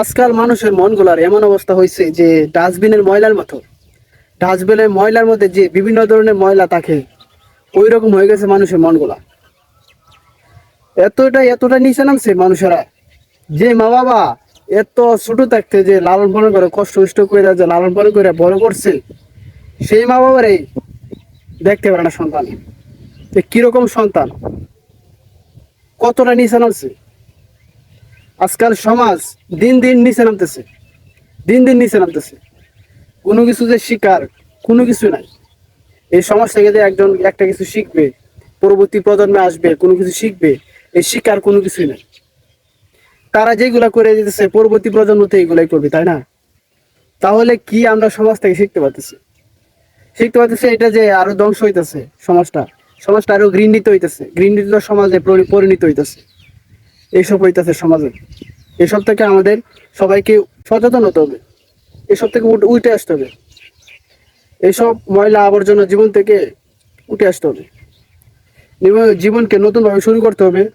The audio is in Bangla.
আজকাল মানুষের মনগুলার এমন অবস্থা হয়েছে যে ডাস্টবিনের ময়লার মতো। ডাস্টবিনের ময়লার মধ্যে যে বিভিন্ন ধরনের ময়লা থাকে ওই রকম হয়ে গেছে মানুষের মনগুলা। এতটা এতটা নিচে নামছে মানুষেরা। যে মা বাবা এত ছোট থাকতে যে লালন পালন করে, কষ্ট কষ্ট করে যে লালন পালন করে বড় করছে, সেই মা বাবারই দেখতে পারে না সন্তান। যে কীরকম সন্তান। কতটা নিচে নামছে। আজকাল সমাজ দিন দিন নিচে নামতেছে। দিন দিন নিচে নামতেছে। কোনো কিছু যে শিকার, কোনো কিছু নাই। এই সমাজ থেকে যে একজন একটা কিছু শিখবে, পরবর্তী প্রজন্মে আসবে, কোনো কিছু শিখবে, এই শিকার কোনো কিছুই নাই। তারা যেগুলা করে দিতেছে, পরবর্তী প্রজন্ম তো এগুলাই করবে, তাই না? তাহলে কি আমরা সমাজ থেকে শিখতে পারতেছি? শিখতে পারতেছি এটা যে আরও ধ্বংস হইতেছে সমাজটা। সমাজটা আরও ঘৃণিত হইতেছে। ঘৃণিত সমাজে পরি- পরিণত হইতেছে। এইসব হইতেছে সমাজে। এসব থেকে আমাদের সবাইকে সচেতন হতে হবে। এসব থেকে উঠ- আসতে হবে। এইসব ময়লা আবর্জনা জীবন থেকে উঠে আসতে হবে। জীবন- জীবনকে নতুনভাবে শুরু করতে হবে।